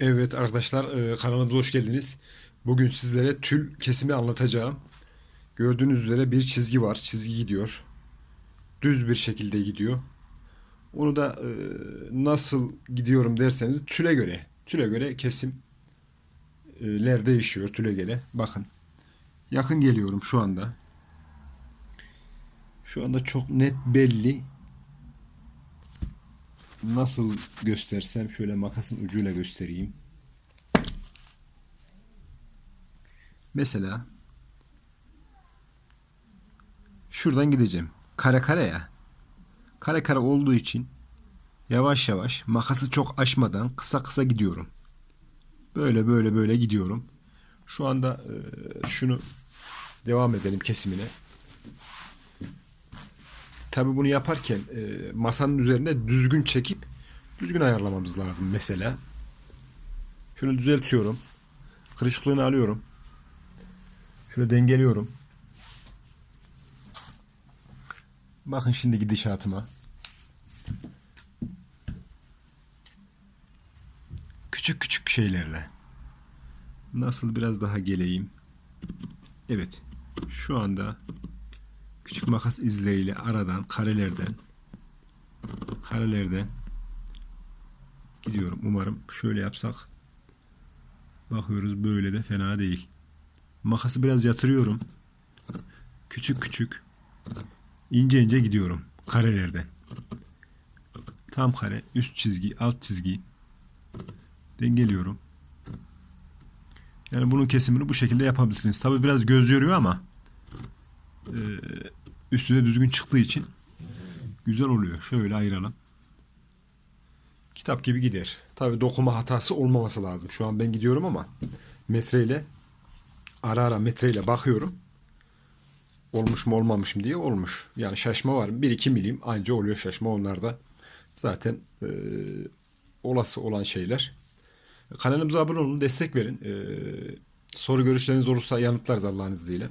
Evet arkadaşlar e, kanalımıza hoş geldiniz. Bugün sizlere tül kesimi anlatacağım. Gördüğünüz üzere bir çizgi var. Çizgi gidiyor. Düz bir şekilde gidiyor. Onu da e, nasıl gidiyorum derseniz tüle göre. Tüle göre kesimler değişiyor tüle göre. Bakın. Yakın geliyorum şu anda. Şu anda çok net belli. Nasıl göstersem şöyle makasın ucuyla göstereyim. Mesela şuradan gideceğim. Kare kare ya. Kare kare olduğu için yavaş yavaş makası çok aşmadan kısa kısa gidiyorum. Böyle böyle böyle gidiyorum. Şu anda şunu devam edelim kesimine. Tabii bunu yaparken e, masanın üzerinde düzgün çekip düzgün ayarlamamız lazım mesela. Şöyle düzeltiyorum. Kırışıklığını alıyorum. Şöyle dengeliyorum. Bakın şimdi gidişatıma. Küçük küçük şeylerle. Nasıl biraz daha geleyim. Evet. Şu anda küçük makas izleriyle aradan karelerden karelerden gidiyorum. Umarım şöyle yapsak bakıyoruz böyle de fena değil. Makası biraz yatırıyorum. Küçük küçük ince ince gidiyorum karelerden. Tam kare, üst çizgi, alt çizgi dengeliyorum. Yani bunun kesimini bu şekilde yapabilirsiniz. Tabi biraz göz yoruyor ama üstüne düzgün çıktığı için güzel oluyor. Şöyle ayıralım. Kitap gibi gider. Tabi dokuma hatası olmaması lazım. Şu an ben gidiyorum ama metreyle ara ara metreyle bakıyorum. Olmuş mu olmamış mı diye olmuş. Yani şaşma var. 1-2 milim anca oluyor şaşma. Onlar da zaten e, olası olan şeyler. Kanalımıza abone olun, destek verin. E, soru görüşleriniz olursa yanıtlarız Allah'ın izniyle.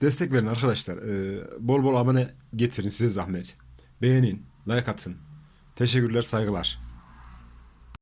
Destek verin arkadaşlar. Ee, bol bol abone getirin size zahmet. Beğenin, like atın. Teşekkürler, saygılar.